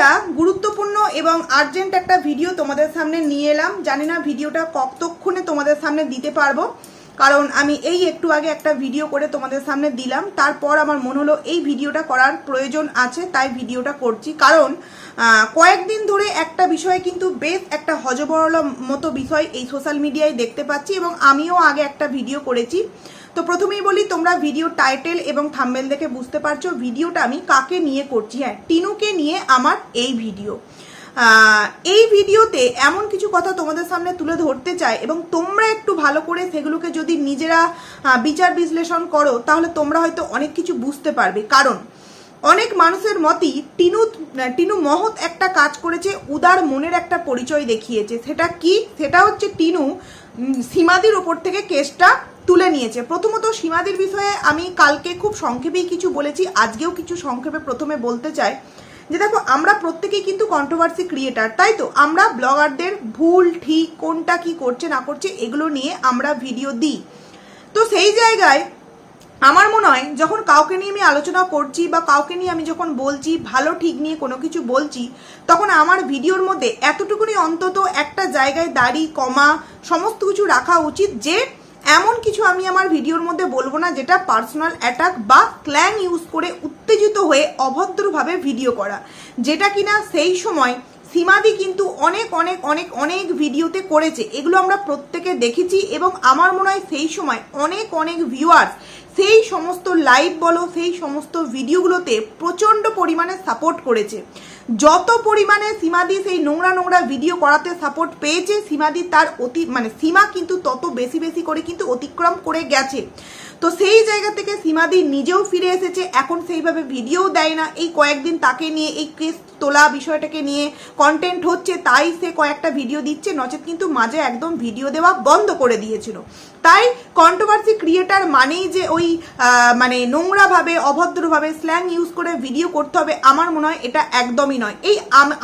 একটা গুরুত্বপূর্ণ এবং আর্জেন্ট একটা ভিডিও তোমাদের সামনে নিয়ে এলাম। জানি না ভিডিওটা কতক্ষণে তোমাদের সামনে দিতে পারব। কারণ আমি এই একটু আগে একটা ভিডিও করে তোমাদের সামনে দিলাম। তারপর আমার মনে হলো এই ভিডিওটা করার প্রয়োজন আছে, তাই ভিডিওটা করছি। কারণ কয়েকদিন ধরে একটা বিষয়ে কিন্তু বেশ একটা হজবরল মতো বিষয় এই সোশ্যাল মিডিয়ায় দেখতে পাচ্ছি এবং আমিও আগে একটা ভিডিও করেছি। তো প্রথমেই বলি, তোমরা ভিডিও টাইটেল এবং থাম্বেল দেখে বুঝতে পারছ ভিডিওটা আমি কাকে নিয়ে করছি। হ্যাঁ টিনুকে নিয়ে আমার এই ভিডিও এই ভিডিওতে এমন কিছু কথা তোমাদের সামনে তুলে ধরতে চাই এবং তোমরা একটু ভালো করে সেগুলোকে যদি নিজেরা বিচার বিশ্লেষণ করো, তাহলে তোমরা হয়তো অনেক কিছু বুঝতে পারবে। কারণ অনেক মানুষের মতই টিনু টিনু মহৎ একটা কাজ করেছে, উদার মনের একটা পরিচয় দেখিয়েছে। সেটা কি? সেটা হচ্ছে টিনু সীমাদির ওপর থেকে কেসটা তুলে নিয়েছে। প্রথমত সীমাদির বিষয়ে আমি কালকে খুব সংক্ষেপেই কিছু বলেছি, আজকেও কিছু সংক্ষেপে প্রথমে বলতে চাই যে দেখো, আমরা প্রত্যেকেই কিন্তু কন্ট্রোভার্সি ক্রিয়েটার তাই তো? আমরা ব্লগারদের ভুল, ঠিক, কোনটা কি করছে, না করছে, এগুলো নিয়ে আমরা ভিডিও দিই। তো সেই জায়গায় আমার মনে হয়, যখন কাউকে নিয়ে আমি আলোচনা করছি বা কাউকে নিয়ে আমি যখন বলছি, ভালো, ঠিক নিয়ে কোনো কিছু বলছি, তখন আমার ভিডিওর মধ্যে এতটুকুনি অন্তত একটা জায়গায় দাড়ি, কমা, সমস্ত কিছু রাখা উচিত যে এমন কিছু আমি আমার ভিডিওর মধ্যে বলব না যেটা পার্সোনাল অ্যাটাক বা ক্ল্যাং ইউজ করে উত্তেজিত হয়ে অভদ্রভাবে ভিডিও করা। যেটা কিনা সেই সময় সীমাদি কিন্তু অনেক অনেক অনেক অনেক ভিডিওতে করেছে। এগুলো আমরা প্রত্যেকে দেখেছি এবং আমার মনে হয় সেই সময় অনেক অনেক ভিউয়ার্স সেই সমস্ত লাইভ বলো, সেই সমস্ত ভিডিওগুলোতে প্রচণ্ড পরিমাণে সাপোর্ট করেছে। যত পরিমাণে সীমাদি সেই নোংরা নোংরা ভিডিও করাতে সাপোর্ট পেয়েছে, সীমাদি তার অতি মানে সীমা কিন্তু তত বেশি বেশি করে কিন্তু অতিক্রম করে গেছে। তো সেই জায়গা থেকে সীমাদি নিজেও ফিরে এসেছে, এখন সেইভাবে ভিডিও দেয় না। এই কয়েকদিন তাকে নিয়ে, এই কেস তোলা বিষয়টাকে নিয়ে কন্টেন্ট হচ্ছে, তাই সে কয়েকটা ভিডিও দিচ্ছে, নচেত কিন্তু মাঝে একদম ভিডিও দেওয়া বন্ধ করে দিয়েছিল। তাই কন্ট্রোভার্সি ক্রিয়েটার মানেই যে ওই মানে নোংরাভাবে, অভদ্রভাবে স্ল্যাং ইউজ করে ভিডিও করতে হবে, আমার মনে হয় এটা একদমই নয়। এই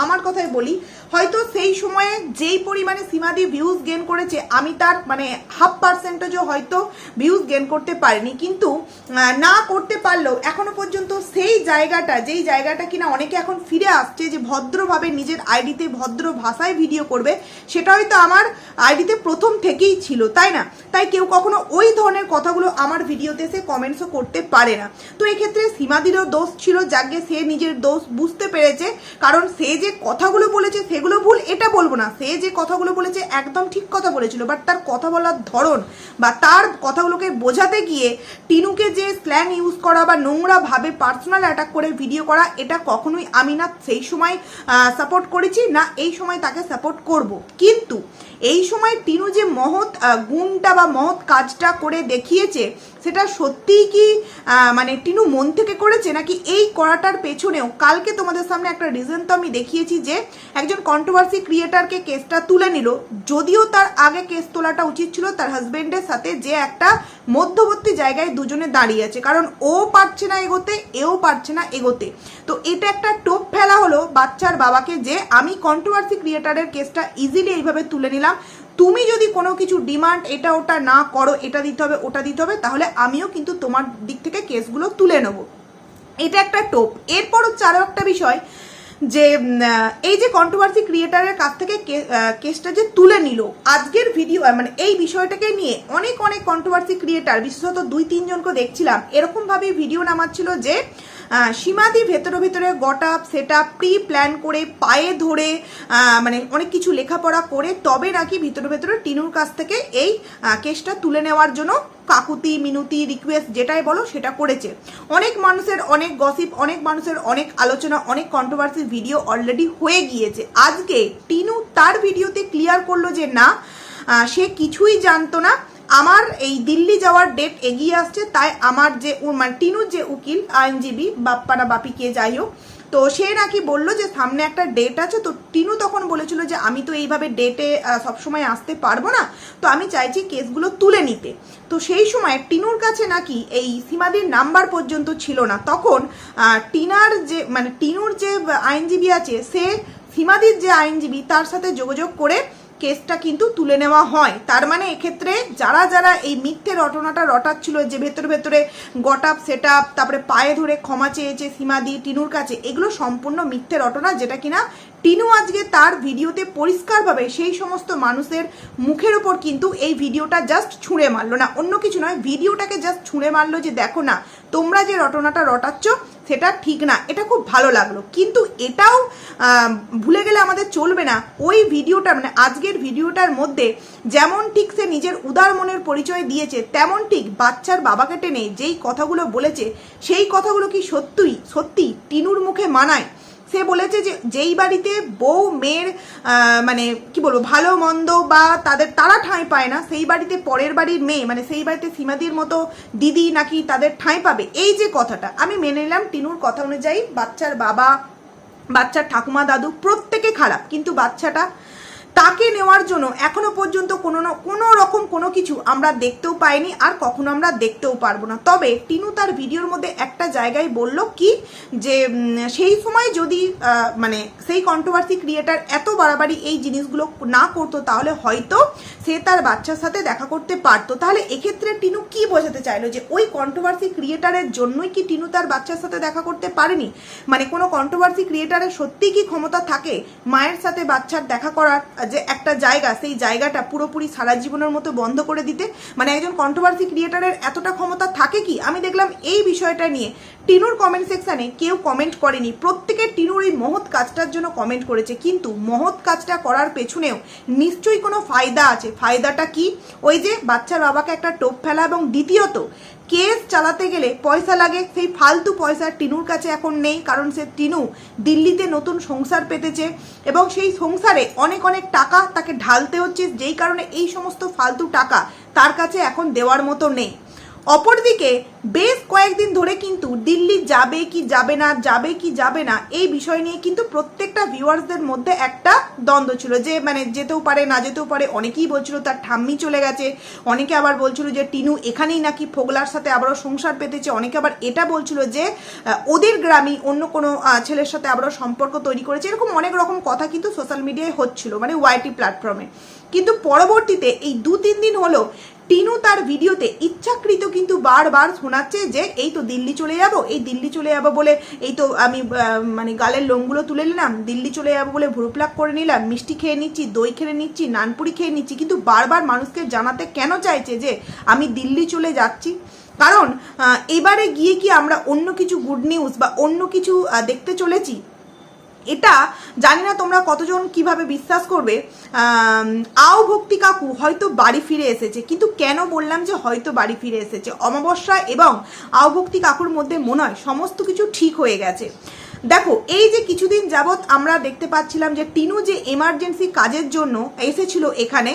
আমার কথাই বলি, হয়তো সেই সময়ে যেই পরিমাণে সীমাদি ভিউজ গেন করেছে, আমি তার মানে হাফ পার্সেন্টেজও হয়তো ভিউজ গেন করতে পারিনি। কিন্তু না করতে পারলেও এখনও পর্যন্ত সেই জায়গাটা, যেই জায়গাটা কিনা অনেকে এখন ফিরে আসছে যে ভদ্রভাবে নিজের আইডিতে ভদ্র ভাষায় ভিডিও করবে, সেটা হয়তো আমার আইডিতে প্রথম থেকেই ছিল, তাই না? তাই কেউ কখনো ওই ধরনের কথাগুলো আমার ভিডিওতে সে কমেন্টসও করতে পারে না। তো এক্ষেত্রে সীমাদিরও দোষ ছিল, যাকে সে নিজের দোষ বুঝতে পেরেছে, কারণ সে যে কথাগুলো বলেছে সেগুলো ভুল এটা বলব না। সে যে কথাগুলো বলেছে একদম ঠিক কথা বলেছিল বাট তার কথা বলার ধরন বা তার কথাগুলোকে বোঝাতে গিয়ে টিনুকে যে স্ল্যাং ইউজ করা বা নোংরাভাবে পার্সোনাল অ্যাটাক করে ভিডিও করা, এটা কখনোই আমি না সেই সময় সাপোর্ট করেছি, না এই সময় তাকে সাপোর্ট করব। কিন্তু এই সময় টিনু যে মহৎ গুণটা বা মহৎ কাজটা করে দেখিয়েছে সেটা সত্যিই কি মানে টিনু মন থেকে করেছে নাকি এই করাটার পেছনেও? কালকে তোমাদের সামনে একটা রিজন তো আমি দেখিয়েছি যে একজন কন্ট্রোভার্সি ক্রিয়েটারকে কেসটা তুলে নিল। যদিও তার আগে কেস তোলাটা উচিত ছিল, তার হাজবেন্ডের সাথে যে একটা মধ্যবর্তী জায়গায় দুজনে দাঁড়িয়ে আছে। কারণ ও পারছে না এগোতে, এও পারছে না এগোতে। তো এটা একটা টোপ ফেলা হলো বাচ্চার বাবাকে যে আমি কন্ট্রোভার্সি ক্রিয়েটারের কেসটা ইজিলি এইভাবে তুলে নিলাম। তুমি যদি কোনো কিছু ডিমান্ড এটা, ওটা না করো, এটা দিতে হবে, ওটা দিতে হবে, তাহলে আমিও কিন্তু তোমার দিক থেকে কেসগুলো তুলে নেব। এটা একটা টোপ। এরপর হচ্ছে আরও একটা বিষয় যে এই যে কন্ট্রোভার্সি ক্রিয়েটারের কাছ থেকে কেসটা যে তুলে নিল, আজকের ভিডিও মানে এই বিষয়টাকে নিয়ে অনেক অনেক কন্ট্রোভার্সি ক্রিয়েটার বিশেষত দুই তিনজনকে দেখছিলাম এরকমভাবে ভিডিও নামাচ্ছিল যে সীমাদি ভেতরে ভেতরে গটা সেট আপ প্রি প্ল্যান করে, পায়ে ধরে মানে অনেক কিছু লেখাপড়া করে, তবে নাকি ভিতরে, ভেতরে টিনুর কাছ থেকে এই কেসটা তুলে নেওয়ার জন্য কাকুতি, মিনুতি রিকোয়েস্ট যেটাই বলো সেটা করেছে। অনেক মানুষের অনেক গসিপ অনেক মানুষের অনেক আলোচনা, অনেক কন্ট্রোভার্সি ভিডিও অলরেডি হয়ে গিয়েছে। আজকে টিনু তার ভিডিওতে ক্লিয়ার করল যে না সে কিছুই জানতো না। আমার এই দিল্লি যাওয়ার ডেট এগিয়ে আসছে, তাই আমার যে মানে টিনুর যে উকিল, আইনজীবী বাপ্পানা বাপি কে যাই হোক তো সে নাকি বলল যে সামনে একটা ডেট আছে, তো টিনু তখন বলেছিল যে আমি তো এইভাবে ডেটে সবসময় আসতে পারব না, তো আমি চাইছি কেসগুলো তুলে নিতে। তো সেই সময় টিনুর কাছে নাকি এই সীমাদির নাম্বার পর্যন্ত ছিল না। তখন টিনার যে মানে টিনুর যে আইনজীবী আছে, সে সীমাদির যে আইনজীবী, তার সাথে যোগাযোগ করে কেসটা কিন্তু তুলে নেওয়া হয়। তার মানে এক্ষেত্রে যারা যারা এই মিথ্যে রটনাটা রটাচ্ছিল যে ভেতরে ভেতরে গট আপ সেট আপ তারপরে পায়ে ধরে ক্ষমা চেয়েছে সীমা সীমাদি, টিনুর কাছে, এগুলো সম্পূর্ণ মিথ্যে রটনা, যেটা কিনা টিনু আজকে তার ভিডিওতে পরিষ্কারভাবে সেই সমস্ত মানুষের মুখের ওপর কিন্তু এই ভিডিওটা জাস্ট ছুঁড়ে মারলো না। অন্য কিছু নয়, ভিডিওটাকে জাস্ট ছুঁড়ে মারলো যে, দেখো না, তোমরা যে রটনাটা রটাচ্ছ, সেটা ঠিক না। এটা খুব ভালো লাগল। কিন্তু এটাও ভুলে গেলে আমাদের চলবে না। ওই ভিডিওটা মানে আজকের ভিডিওটার মধ্যে যেমন ঠিক সে নিজের উদার মনের পরিচয় দিয়েছে, তেমন ঠিক বাচ্চার বাবাকে টেনে যেই কথাগুলো বলেছে, সেই কথাগুলো কি সত্যিই সত্যি টিনুর মুখে মানায়? সে বলেছে যে যেই বাড়িতে বউ, মেয়ের মানে কি বলব, ভালো, মন্দ বা তাদের তারা ঠাঁই পায় না, সেই বাড়িতে পরের বাড়ির মেয়ে মানে সেই বাড়িতে সীমাদির মতো দিদি নাকি তাদের ঠাঁই পাবে? এই যে কথাটা, আমি মেনে নিলাম টিনুর কথা অনুযায়ী বাচ্চার বাবা, বাচ্চার ঠাকুমা, দাদু প্রত্যেকে খারাপ, কিন্তু বাচ্চাটা তাকে নেওয়ার জন্য এখনও পর্যন্ত কোনো না- কোনো রকম কোনো কিছু আমরা দেখতেও পাইনি আর কখনো আমরা দেখতেও পারব না। তবে টিনু তার ভিডিওর মধ্যে একটা জায়গায় বলল কি, যে সেই সময় যদি মানে সেই কন্ট্রোভার্সি ক্রিয়েটার এত বাড়াবাড়ি এই জিনিসগুলো না করতো তাহলে হয়তো সে তার বাচ্চার সাথে দেখা করতে পারতো। তাহলে এক্ষেত্রে টিনু কি বোঝাতে চাইলো যে ওই কন্ট্রোভার্সি ক্রিয়েটারের জন্যই কি টিনু তার বাচ্চার সাথে দেখা করতে পারেনি? মানে কোনো কন্ট্রোভার্সি ক্রিয়েটারের সত্যিই কি ক্ষমতা থাকে মায়ের সাথে বাচ্চার দেখা করার যে একটা জায়গা, সেই জায়গাটা পুরোপুরি সারা জীবনের মতো বন্ধ করে দিতে মানে একজন কন্ট্রোভার্সি ক্রিয়েটারের এতটা ক্ষমতা থাকে কি? আমি দেখলাম এই বিষয়টা নিয়ে টিনুর কমেন্ট সেকশানে কেউ কমেন্ট করেনি। প্রত্যেকে টিনুর এই মহৎ কাজটার জন্য কমেন্ট করেছে। কিন্তু মহৎ কাজটা করার পেছনেও নিশ্চয়ই কোনো ফায়দা আছে। ফায়দাটা কি? ওই যে বাচ্চার বাবাকে একটা টোপ ফেলা এবং দ্বিতীয়ত কেস চালাতে গেলে পয়সা লাগে। সেই ফালতু পয়সা টিনুর কাছে এখন নেই, কারণ সে টিনু দিল্লিতে নতুন সংসার পেতেছে এবং সেই সংসারে অনেক অনেক টাকা তাকে ঢালতে হচ্ছে, যেই কারণে এই সমস্ত ফালতু টাকা তার কাছে এখন দেওয়ার মতো নেই। অপরদিকে, বেশ কয়েকদিন ধরে কিন্তু দিল্লি যাবে কি যাবে না, যাবে কি যাবে না, এই বিষয় নিয়ে কিন্তু প্রত্যেকটা ভিউয়ার্সদের মধ্যে একটা দ্বন্দ্ব ছিল যে মানে যেতেও পারে, না যেতেও পারে, অনেকেই বলছিল তার ঠাম্মি চলে গেছে, অনেকে আবার বলছিল যে টিনু এখানেই নাকি ফোগলার সাথে আবারও সংসার পেতেছে, অনেকে আবার এটা বলছিল যে ওদের গ্রামই অন্য কোনো ছেলের সাথে আবারও সম্পর্ক তৈরি করেছে, এরকম অনেক রকম কথা কিন্তু সোশ্যাল মিডিয়ায় হচ্ছিল মানে ওয়াইটি প্ল্যাটফর্মে। কিন্তু পরবর্তীতে এই দু তিন দিন হলো টিনু তার ভিডিওতে ইচ্ছাকৃত কিন্তু বারবার শোনাচ্ছে যে, এই তো দিল্লি চলে যাব, এই দিল্লি চলে যাব বলে, এই তো আমি মানে গালের লোমগুলো তুলে নিলাম, দিল্লি চলে যাব বলে ভুরুপ্লাক করে নিলাম, মিষ্টি খেয়ে নিচ্ছি, দই খেয়ে নিচ্ছি, নানপুরি খেয়ে নিচ্ছি। কিন্তু বারবার মানুষকে জানাতে কেন চাইছে যে, আমি দিল্লি চলে যাচ্ছি? কারণ এবারে গিয়ে কি আমরা অন্য কিছু গুড নিউজ বা অন্য কিছু দেখতে চলেছি? এটা জানি না তোমরা কতজন কীভাবে বিশ্বাস করবে। আও ভক্তি কাকু, হয়তো বাড়ি ফিরে এসেছে, কিন্তু কেন বললাম যে হয়তো বাড়ি ফিরে এসেছে? অমাবস্যা এবং আও ভক্তি কাকুর মধ্যে মনে হয় সমস্ত কিছু ঠিক হয়ে গেছে। দেখো, এই যে কিছুদিন যাবৎ আমরা দেখতে পাচ্ছিলাম যে টিনু যে এমার্জেন্সি কাজের জন্য এসেছিল এখানে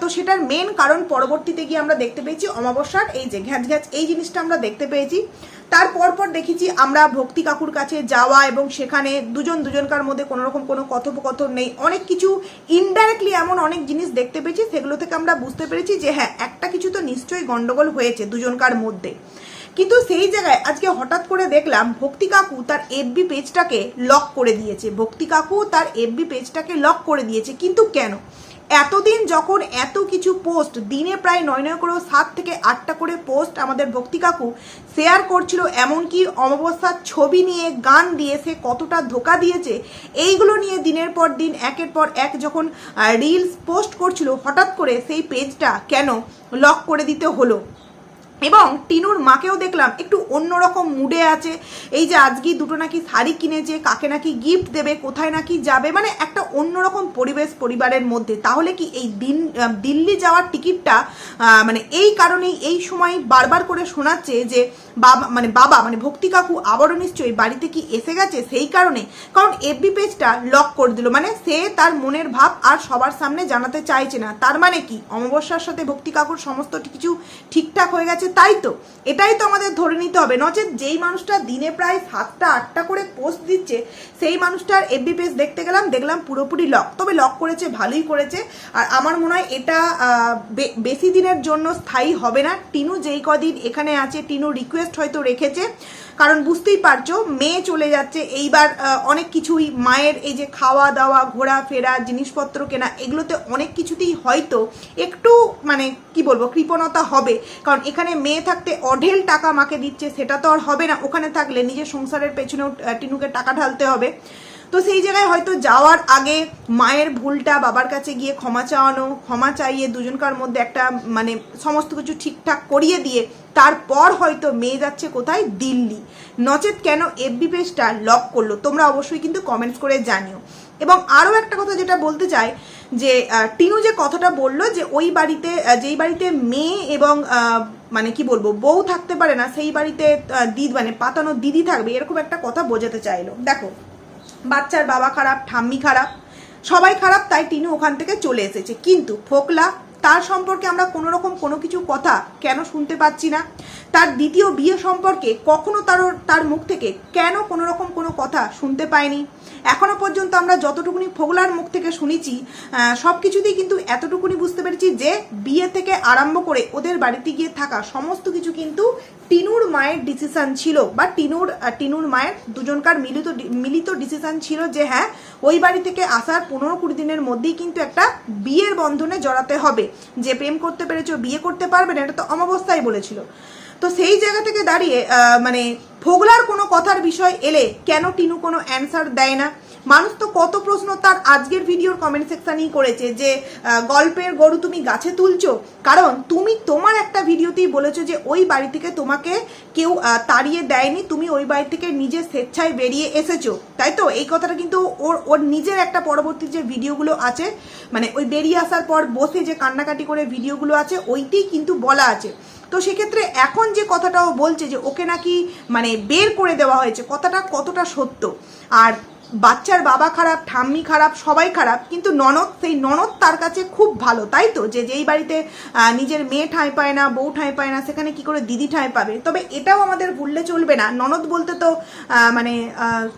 তো সেটার মেন কারণ পরবর্তীতে গিয়ে আমরা দেখতে পেয়েছি অমাবস্যার এই যে ঘ্যাচ ঘ্যাচ, এই জিনিসটা আমরা দেখতে পেয়েছি। তারপর পর দেখেছি আমরা ভক্তি কাকুর কাছে যাওয়া এবং সেখানে দুজন দুজনকার মধ্যে কোনো রকম কোনো কথোপকথন নেই। অনেক কিছু ইনডাইরেক্টলি এমন অনেক জিনিস দেখতে পেয়েছি, সেগুলো থেকে আমরা বুঝতে পেরেছি যে হ্যাঁ একটা কিছু তো নিশ্চয়ই গন্ডগোল হয়েছে দুজনকার মধ্যে। কিন্তু সেই জায়গায় আজকে হঠাৎ করে দেখলাম ভক্তি কাকু তার এফবি পেজটাকে লক করে দিয়েছে। ভক্তি কাকু তার এফবি পেজটাকে লক করে দিয়েছে। কিন্তু কেন? এতদিন যখন এত কিছু পোস্ট দিনে প্রায় নয় নয় করে সাত থেকে আটটা করে পোস্ট আমাদের ভক্তি কাকু শেয়ার করছিল, এমনকি অমাবস্যার ছবি নিয়ে গান দিয়ে সে কতটা ধোকা দিয়েছে, এইগুলো নিয়ে দিনের পর দিন, একের পর এক যখন রিলস পোস্ট করছিল, হঠাৎ করে সেই পেজটা কেন লক করে দিতে হলো? এবং টিনুর মাকেও দেখলাম, একটু অন্যরকম মুডে আছে। এই যে আজকে দুটো নাকি শাড়ি কিনেছে, কাকে নাকি গিফট দেবে, কোথায় নাকি যাবে মানে একটা অন্যরকম পরিবেশ পরিবারের মধ্যে। তাহলে কি এই দিন দিল্লি যাওয়ার টিকিটটা মানে এই কারণেই এই সময় বারবার করে শোনাচ্ছে যে বাবা মানে বাবা মানে ভক্তি কাকু আবারও নিশ্চয়ই বাড়িতে কি এসে গেছে সেই কারণে। কারণ এফবি পেজটা লক করে দিল। মানে সে তার মনের ভাব আর সবার সামনে জানাতে চাইছে না। তার মানে কি? অমাবস্যার সাথে ভক্তি কাকুর সমস্ত কিছু ঠিকঠাক হয়ে গেছে, তাই তো? এটাই তো আমাদের ধরে নিতে হবে। নচেত যেই মানুষটা দিনে প্রায় সাতটা, আটটা করে পোস্ট দিচ্ছে, সেই মানুষটার এফবি পেজ দেখতে গেলাম, দেখলাম পুরোপুরি লক তবে লক করেছে, ভালোই করেছে। আর আমার মনে হয় এটা বেশি দিনের জন্য স্থায়ী হবে না। টিনু যেই কদিন এখানে আছে, টিনু রিকোয়েস্ট রিকোয়েস্ট হয়তো রেখেছে। কারণ বুঝতেই পারছ, মেয়ে চলে যাচ্ছে, এইবার অনেক কিছুই, মায়ের এই যে খাওয়া দাওয়া ঘোরাফেরা, জিনিসপত্র কেনা, এগুলোতে অনেক কিছুতেই হয়তো একটু মানে কি বলব, কৃপণতা হবে। কারণ এখানে মেয়ে থাকতে অঢেল টাকা মাকে দিচ্ছে, সেটা তো আর হবে না। ওখানে থাকলে নিজের সংসারের পেছনেও টিনুকে টাকা ঢালতে হবে। তো সেই জায়গায় হয়তো যাওয়ার আগে মায়ের ভুলটা, বাবার কাছে গিয়ে ক্ষমা চাওয়ানো, ক্ষমা চাইয়ে দুজনকার মধ্যে একটা মানে সমস্ত কিছু ঠিকঠাক করিয়ে দিয়ে তারপর হয়তো মেয়ে যাচ্ছে কোথায়? দিল্লি। নচেত কেন এফবি পেজটা লক করল? তোমরা অবশ্যই কিন্তু কমেন্টস করে জানিও। এবং আরও একটা কথা যেটা বলতে চাই, যে টিনু যে কথাটা বলল যে, ওই বাড়িতে যেই বাড়িতে মেয়ে এবং মানে কি বলব, বউ থাকতে পারে না, সেই বাড়িতে দিদ মানে পাতানো দিদি থাকবে, এরকম একটা কথা বোঝাতে চাইলো। দেখো, বাচ্চার বাবা খারাপ, ঠাম্মি খারাপ, সবাই খারাপ, তাই টিনু ওখান থেকে চলে এসেছে। কিন্তু ফোকলা তার সম্পর্কে আমরা কোনো রকম কোনো কিছু কথা কেন শুনতে পাচ্ছি না? তার দ্বিতীয় বিয়ে সম্পর্কে কখনো তার তার মুখ থেকে কেন কোনো রকম কোনো কথা শুনতে পাইনি এখনও পর্যন্ত আমরা যতটুকুনি ফোগলার মুখ থেকে শুনেছি সব কিছুতেই কিন্তু এতটুকুনি বুঝতে পেরেছি যে বিয়ে থেকে আরম্ভ করে ওদের বাড়িতে গিয়ে থাকা সমস্ত কিছু কিন্তু টিনুর মায়ের ডিসিশান ছিল বা টিনুর টিনুর মায়ের দুজনকার মিলিত মিলিত ডিসিশান ছিল যে হ্যাঁ ওই বাড়ি থেকে আসার পনেরো কুড়ি দিনের মধ্যেই কিন্তু একটা বিয়ের বন্ধনে জড়াতে হবে। যে প্রেম করতে পেরেছ বিয়ে করতে পারবে না, এটা তো অমাবস্থায় বলেছিল। তো সেই জায়গা থেকে দাঁড়িয়ে মানে ফোগলার কোনো কথার বিষয় এলে কেন টিনু কোনো অ্যান্সার দেয় না? মানুষ তো কত প্রশ্ন তার আজকের ভিডিওর কমেন্ট সেকশনেই করেছে যে গল্পের গরু তুমি গাছে তুলছো। কারণ তুমি তোমার একটা ভিডিওতেই বলেছ যে, ওই বাড়ি থেকে তোমাকে কেউ তাড়িয়ে দেয়নি, তুমি ওই বাড়ি থেকে নিজের স্বেচ্ছায় বেরিয়ে এসেছ। তাই তো? এই কথাটা কিন্তু ওর ওর নিজের একটা পরবর্তী যে ভিডিওগুলো আছে মানে ওই বেরিয়ে আসার পর বসে যে কান্নাকাটি করে ভিডিওগুলো আছে, ওইতেই কিন্তু বলা আছে। তো সেক্ষেত্রে এখন যে কথাটাও বলছে যে ওকে নাকি মানে বের করে দেওয়া হয়েছে, কথাটা কতটা সত্য? আর বাচ্চার বাবা খারাপ, ঠাম্মি খারাপ, সবাই খারাপ, কিন্তু ননদ, সেই ননদ তার কাছে খুব ভালো, তাই তো? যে যেই বাড়িতে নিজের মেয়ে ঠাঁই পায় না, বউ ঠাঁই পায় না, সেখানে কি করে দিদি ঠাঁই পাবে? তবে এটাও আমাদের ভুললে চলবে না। ননদ বলতে তো মানে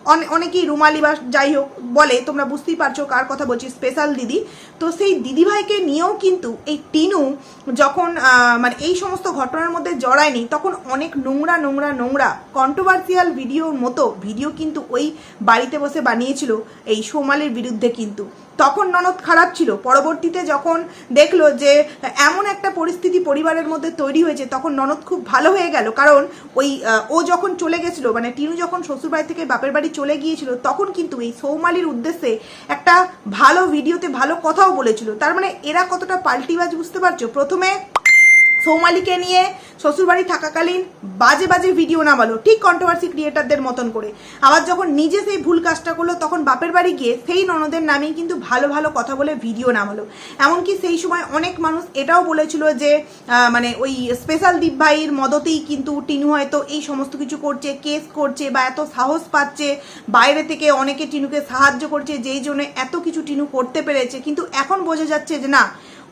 অনে- অনেকেই রুমালি বা যাই হোক বলে, তোমরা বুঝতেই পারছ কার কথা বলছি স্পেশাল দিদি। তো সেই দিদিভাইকে নিয়েও কিন্তু এই টিনু যখন মানে এই সমস্ত ঘটনার মধ্যে জড়ায়নি, তখন অনেক নোংরা নোংরা নোংরা কন্ট্রোভার্সিয়াল ভিডিওর মতো ভিডিও কিন্তু ওই বাড়িতে বসে বানিয়েছিল এই সোমালির বিরুদ্ধে কিন্তু। তখন ননদ খারাপ ছিল। পরবর্তীতে যখন দেখল যে এমন একটা পরিস্থিতি পরিবারের মধ্যে তৈরি হয়েছে, তখন ননদ খুব ভালো হয়ে গেল। কারণ ওই ও যখন চলে গেছিল মানে টিনু যখন শ্বশুরবাড়ি থেকে বাপের বাড়ি চলে গিয়েছিল, তখন কিন্তু এই সৌমালির উদ্দেশ্যে একটা ভালো ভিডিওতে ভালো কথাও বলেছিল। তার মানে এরা কতটা পাল্টিবাজ বুঝতে পারছ? প্রথমে সৌমালিকে নিয়ে শ্বশুরবাড়ি থাকাকালীন বাজে বাজে ভিডিও নামালো, ঠিক কন্ট্রোভার্সি ক্রিয়েটারদের মতন করে। আবার যখন নিজে সেই ভুল কাজটা করল, তখন বাপের বাড়ি গিয়ে সেই ননদের নামেই কিন্তু ভালো ভালো কথা বলে ভিডিও নামালো। এমনকি সেই সময় অনেক মানুষ এটাও বলেছিল যে মানে ওই স্পেশাল দীপ ভাইয়ের মদতেই কিন্তু টিনু হয়তো এই সমস্ত কিছু করছে কেস করছে বা এত সাহস পাচ্ছে, বাইরে থেকে অনেকে টিনুকে সাহায্য করছে, যেই জন্য এত কিছু টিনু করতে পেরেছে। কিন্তু এখন বোঝা যাচ্ছে যে না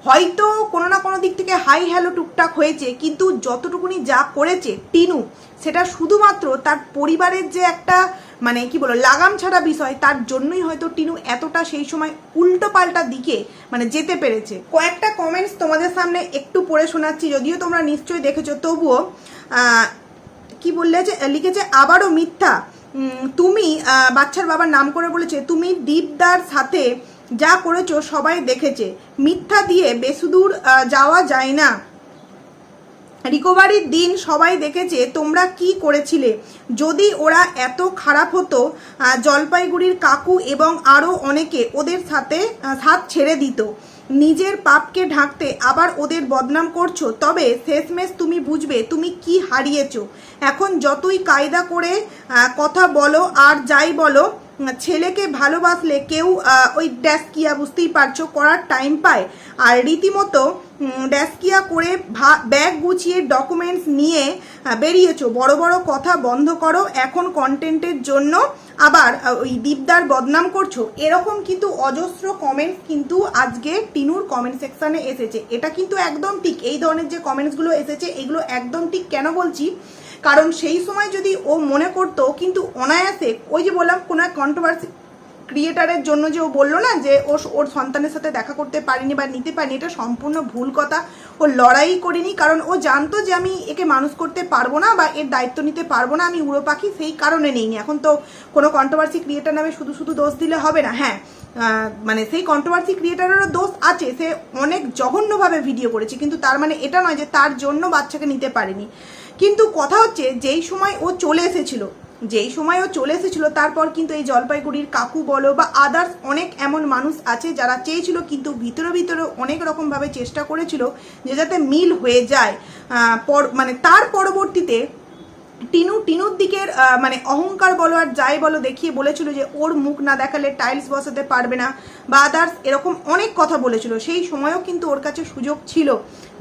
হয়তো কোনো না কোনো দিক থেকে হাই হ্যালো টুকটাক হয়েছে, কিন্তু যতটুকুনি যা করেছে টিনু, সেটা শুধুমাত্র তার পরিবারের যে একটা মানে কি বলো লাগাম ছাড়া বিষয়, তার জন্যই হয়তো টিনু এতটা সেই সময় উল্টো পাল্টা দিকে মানে যেতে পেরেছে। কয়েকটা কমেন্টস তোমাদের সামনে একটু পড়ে শোনাচ্ছি, যদিও তোমরা নিশ্চয়ই দেখেছ, তবুও কি বললে যে, লিখেছে, আবারও মিথ্যা। তুমি বাচ্চার বাবার নাম করে বলেছে, তুমি দীপদার সাথে যা করেছ সবাই দেখেছে। মিথ্যা দিয়ে বেসুদূর আহ, যাওয়া যায় না। রিকভারির দিন সবাই দেখেছে তোমরা কি করেছিলে? যদি ওরা এত খারাপ হতো জলপাইগুড়ির কাকু এবং আরও অনেকে ওদের সাথে হাত ছেড়ে দিত। নিজের পাপকে ঢাকতে আবার ওদের বদনাম করছ তবে শেষমেশ তুমি বুঝবে তুমি কি হারিয়েছো। এখন যতই কায়দা করে কথা বলো আর যাই বলো ছেলেকে ভালোবাসলে কেউ ওই ড্যাসকিয়া বুঝতেই পারছ, করার টাইম পায়। আর রীতিমতো ড্যাসকিয়া করে ব্যাগ গুছিয়ে ডকুমেন্টস নিয়ে বেরিয়েছো। বড় বড় কথা বন্ধ করো, এখন কন্টেন্টের জন্য আবার ওই দীপদার বদনাম করছ। এরকম কিন্তু অজস্র কমেন্টস কিন্তু আজকে টিনুর কমেন্ট সেকশানে এসেছে। এটা কিন্তু একদম ঠিক। এই ধরনের যে কমেন্টসগুলো এসেছে, এগুলো একদম ঠিক। কেন বলছি? কারণ সেই সময় যদি ও মনে করতো, কিন্তু অনায়াসে ওই যে বললাম, কোনো এক কন্ট্রোভার্সি ক্রিয়েটারের জন্য যে ও বলল না যে ও ওর সন্তানের সাথে দেখা করতে পারিনি বা নিতে পারিনি, এটা সম্পূর্ণ ভুল কথা। ও লড়াই করিনি, কারণ ও জানতো যে আমি একে মানুষ করতে পারব না বা এর দায়িত্ব নিতে পারব না, আমি উড়ো পাখি, সেই কারণে নেইনি। এখন তো কোনো কন্ট্রোভার্সি ক্রিয়েটার নামে শুধু শুধু দোষ দিলে হবে না। হ্যাঁ মানে সেই কন্ট্রোভার্সি ক্রিয়েটারেরও দোষ আছে, সে অনেক জঘন্যভাবে ভিডিও করেছে, কিন্তু তার মানে এটা নয় যে তার জন্য বাচ্চাকে নিতে পারেনি। কিন্তু কথা হচ্ছে যেই সময় ও চলে এসেছিল, যেই সময় ও চলে এসেছিল, তারপর কিন্তু এই জলপাইগুড়ির কাকু বলো বা আদার্স অনেক এমন মানুষ আছে যারা চেয়েছিল কিন্তু ভিতরে ভিতরে অনেক রকমভাবে চেষ্টা করেছিল যে যাতে মিল হয়ে যায়। পর মানে তার পরবর্তীতে টিনু, টিনুর দিকের মানে অহংকার বলো আর যাই বলো দেখিয়ে বলেছিল যে ওর মুখ না দেখালে টাইলস বসাতে পারবে না। বা আদার্স এরকম অনেক কথা বলেছিল। সেই সময়ও কিন্তু ওর কাছে সুযোগ ছিল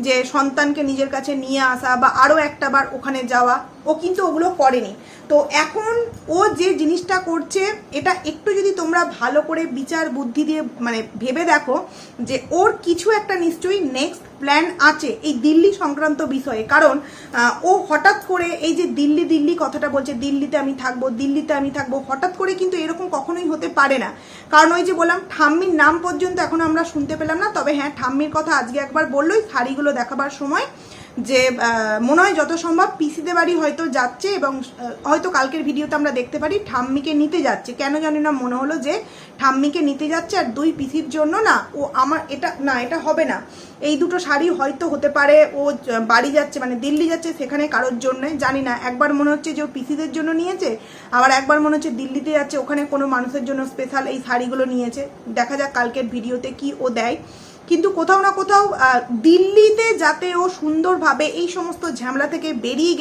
যে সন্তানকে নিজের কাছে নিয়ে আসা বা আরও একটা বার ওখানে যাওয়া। ও কিন্তু ওগুলো করেনি। তো এখন ও যে জিনিসটা করছে, এটা একটু যদি তোমরা ভালো করে বিচার বুদ্ধি দিয়ে মানে ভেবে দেখো যে ওর কিছু একটা নিশ্চয়ই নেক্সট প্ল্যান আছে এই দিল্লি সংক্রান্ত বিষয়ে। কারণ ও হঠাৎ করে এই যে দিল্লি দিল্লি কথাটা বলছে, দিল্লিতে আমি থাকব, দিল্লিতে আমি থাকব, হঠাৎ করে কিন্তু এরকম কখনোই হতে পারে না। কারণ ওই যে বললাম ঠাম্মির নাম পর্যন্ত এখন আমরা শুনতে পেলাম না। তবে হ্যাঁ ঠাম্মির কথা আজকে একবার বললোই শাড়িগুলো দেখাবার সময়। যে মনে হয় যত সম্ভব পিসিদের বাড়ি হয়তো যাচ্ছে এবং হয়তো কালকের ভিডিওতে আমরা দেখতে পারি ঠাম্মিকে নিতে যাচ্ছে। কেন জানি না মনে হলো যে ঠাম্মিকে নিতে যাচ্ছে আর দুই পিসির জন্য না, ও আমার, এটা, না, এটা হবে না। এই দুটো শাড়ি হয়তো হতে পারে ও বাড়ি যাচ্ছে মানে দিল্লি যাচ্ছে সেখানে কারোর জন্য, জানি না। একবার মনে হচ্ছে যে ও পিসিদের জন্য নিয়েছে, আবার একবার মনে হচ্ছে দিল্লিতে যাচ্ছে, ওখানে কোনো মানুষের জন্য স্পেশাল এই শাড়িগুলো নিয়েছে। দেখা যাক কালকের ভিডিওতে কি ও দেয়। কিন্তু কোথাও না কোথাও দিল্লিতে যাতে ও সুন্দরভাবে এই সমস্ত ঝামেলা থেকে বেরিয়ে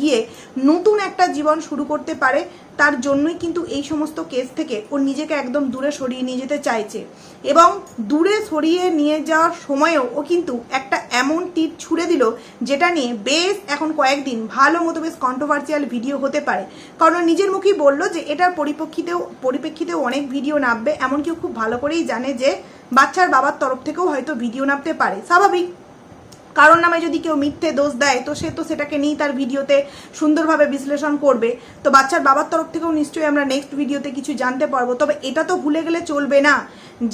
গিয়ে নতুন একটা জীবন শুরু করতে পারে তার জন্যই কিন্তু এই সমস্ত কেস থেকে ও নিজেকে একদম দূরে সরিয়ে নিয়ে যেতে চাইছে। এবং দূরে সরিয়ে নিয়ে যাওয়ার সময়ও ও কিন্তু একটা এমন টিপ ছুড়ে দিল, যেটা নিয়ে বেশ এখন কয়েকদিন ভালো মতো বেশ কন্ট্রোভার্সিয়াল ভিডিও হতে পারে। কারণ নিজের মুখেই বলল যে এটার পরিপ্রেক্ষিতেও পরিপ্রেক্ষিতেও অনেক ভিডিও নামবে, এমনকি খুব ভালো করেই জানে যে বাচ্চার বাবার তরফ থেকেও হয়তো ভিডিও নামতে পারে। স্বাভাবিক কারণ নামে যদি কেউ মিথ্যে দোষ দেয়, তো সে তো সেটাকে নিয়েই তার ভিডিওতে সুন্দরভাবে বিশ্লেষণ করবে। তো বাচ্চার বাবার তরফ থেকেও নিশ্চয়ই আমরা নেক্সট ভিডিওতে কিছু জানতে পারব। তবে এটা তো ভুলে গেলে চলবে না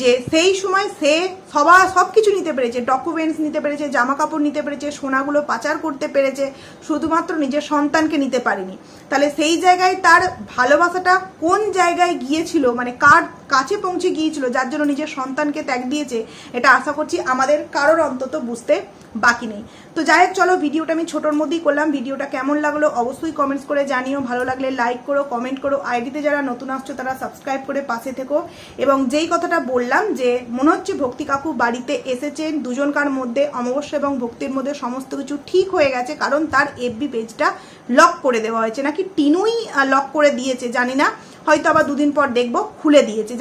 যে সেই সময় সে সবার সব কিছু নিতে পেরেছে। ডকুমেন্টস নিতে পেরেছে জামা কাপড় নিতে পেরেছে, সোনাগুলো পাচার করতে পেরেছে, শুধুমাত্র নিজের সন্তানকে নিতে পারেনি। তাহলে সেই জায়গায় তার ভালোবাসাটা কোন জায়গায় গিয়েছিল? মানে কার কাছে পৌঁছে গিয়েছিল? যার জন্য নিজের সন্তানকে ত্যাগ দিয়েছে? এটা আশা করছি আমাদের কারোর অন্তত বুঝতে বাকি নেই। তো যাই হোক, চলো ভিডিওটা আমি ছোটোর মধ্যেই করলাম। ভিডিওটা কেমন লাগল অবশ্যই কমেন্টস করে জানিও। ভালো লাগলে লাইক করো কমেন্ট করো। আইডিতে যারা নতুন আসছো, তারা সাবস্ক্রাইব করে পাশে থেকো। এবং যেই কথাটা বললাম যে, মনে হচ্ছে ভক্তি কাকু বাড়িতে এসেছেন, দুজনকার মধ্যে, অমাবস্যা এবং ভক্তির মধ্যে সমস্ত কিছু ঠিক হয়ে গেছে, কারণ তার এফবি পেজটা লক করে দেওয়া হয়েছে। নাকি টিনুই লক করে দিয়েছে, জানি না। হয়তো আবার দুদিন পর দেখব, খুলে দিয়েছে।